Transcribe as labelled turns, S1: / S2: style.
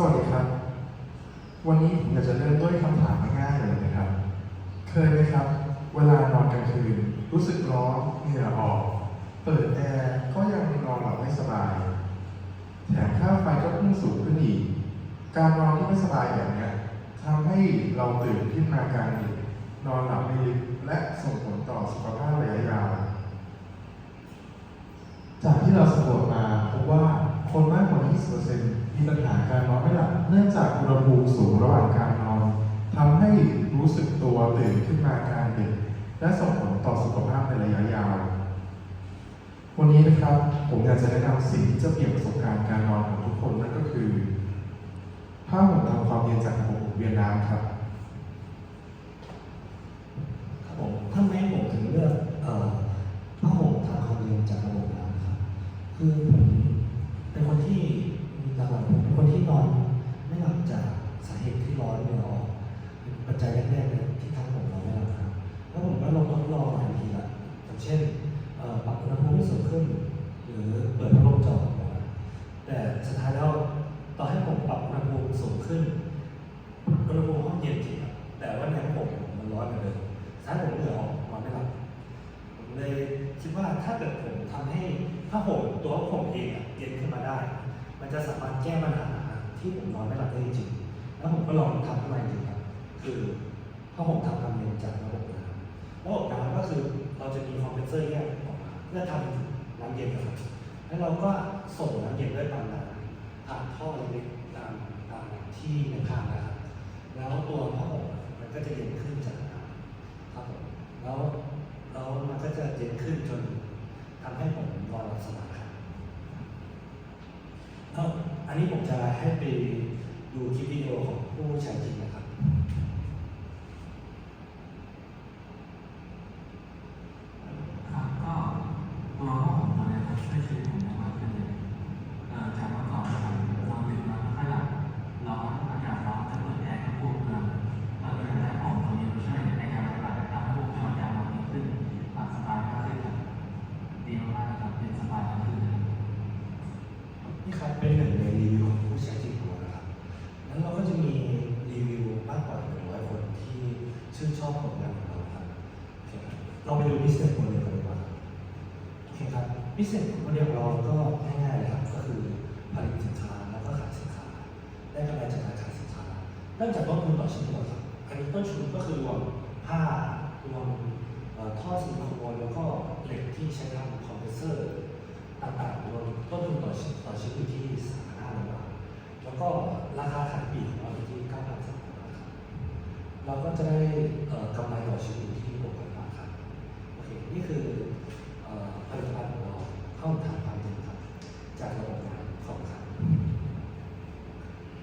S1: สวัสดีครับ วันนี้ผมอยากจะเริ่มด้วยคำถามง่ายๆเลยนะครับ เคยไหมครับ เวลานอนกลางคืน รู้สึกร้อนเหงื่อออก เปิดแอร์ก็ยังนอนหลับไม่สบาย แถมค่าไฟก็พุ่งสูงขึ้นอีก การนอนที่ไม่สบายแบบเนี้ทำให้เราตื่นขึ้นมากลางดึกนอนหลับไม่ลึกและส่งผลต่อสุขภาพระยะยาว จากที่เราสำรวจมาพบว่าคนมากกว่า 20%มีปัญหา เนื่องจากอุณหภูมิสูงระหว่างการนอนทำให้รู้สึกตัวตื่นขึ้นมากลางดึกและส่งผลต่อสุขภาพในระยะยาว วันนี้นะครับผมอยากจะแนะนำสิ่งที่จะเปลี่ยนประสบการณ์การนอนของทุกคนนั่นก็คือผ้าห่มทำความเย็นจากระบบเวียนน้ำครับ
S2: ครับผมทำไมผมถึงเลือกเอ่อผ้าห่มทำความเย็นจากระบบน้ำครับคือผมเป็นคนที่หลักๆผมเป็นคนที่นอนไม่หลับจากสาเหตุที่ ร้อนเหงื่ออกปัจจัยแรกๆเลยที่ทำผมนอนไม่หลับครับแล้วผมก็ลองทดลองหลายทีละอย่างเช่นปรับอุณหภูมิให้สูงขึ้น หรือเปิดพัดลมจอหัวแต่สุดท้ายแล้วต่อให้ผมปรับอุณหภูมิสูงขึ้นอุณหภูมิห้องเย็นจริงครับแต่ว่าในห้องผมมันร้อนเหมือนเดิมท้ายผมเหงื่อออกนอนไม่หลับผมเลยคิดว่าถ้าเกิดผมทำให้ผ้าห่มตัวผมเองเย็นขึ้นมาได้ มันจะสามารถแก้ปัญหาที่ผมนอนไม่หลับได้จริง ก็ลองทำข้าจริงๆครับคือผ้าห่มทำความเย็นจากระบบน้ำระบบน้ำก็คือเราจะมีคอมเพรสเซอร์แยกออกมาเพื่อทำน้ำเย็นนะครับแล้วเราก็ส่งน้ำเย็นด้วยปั๊มน้ำผ่านท่อเล็กๆตามตามที่ในภาพนะครับ แล้วตัวผ้าห่มมันก็จะเย็นขึ้นจากน้ำครับผมแล้วแล้วมันก็จะเย็นขึ้นจนทำให้ผมนอนหลับสบายครับเอ้าอันนี้ผมจะให้ไปดูคลิปวิดีโอของผู้ใช้จริงนะครับ
S3: ครับก็ตัวของผมตัวเนี้ครับช่วยชีวิตผมได้มากขึ้นเลยเอ่อจากเมื่อก่อนนะครับนอนดึกนอนไม่ค่อยหลับร้อนอากาศร้อนจะเปิดแอร์ก็ปวดเมืองเปิดแอร์และของตัวนี้มันช่วยในการปฏิบัติทำให้ผมนอนยาวมากยิ่งขึ้นหลับสบายมากขึ้นครับดีมากๆนะครับเป็นสบายมากขึ้นเลย
S2: นี่ครับเป็นหนึ่งในรีวิวของผู้ใช้จริงเรานะครับแล้วเราก็จะมีรีวิวมากกว่าหนึ่งร้อยคนที่ชื่นชอบผลงานของเราครับเราไปดู business model กันดีกว่าโอเคครับ business model ของเราก็ง่ายๆเลยครับก็คือผลิตสินค้าแล้วก็ขายสินค้าได้กำไรจากการขายสินค้าเริ่มจากต้นทุนต่อชิ้นก่อนครับอันนี้ต้นทุนก็คือรวมผ้ารวมท่อซิลิโคนแล้วก็เหล็กที่ใช้ทำคอมเพรสเซอร์ต่างๆรวมต้นทุนต่อช ก็ราคาขายปลีกของเราอยู่ที่เก้าพันสามร้อยบาทครับเราก็จะได้กำไรต่อชิ้นอยู่ที่6,000บาทครับโอเคนี่คือเอ่อผลิต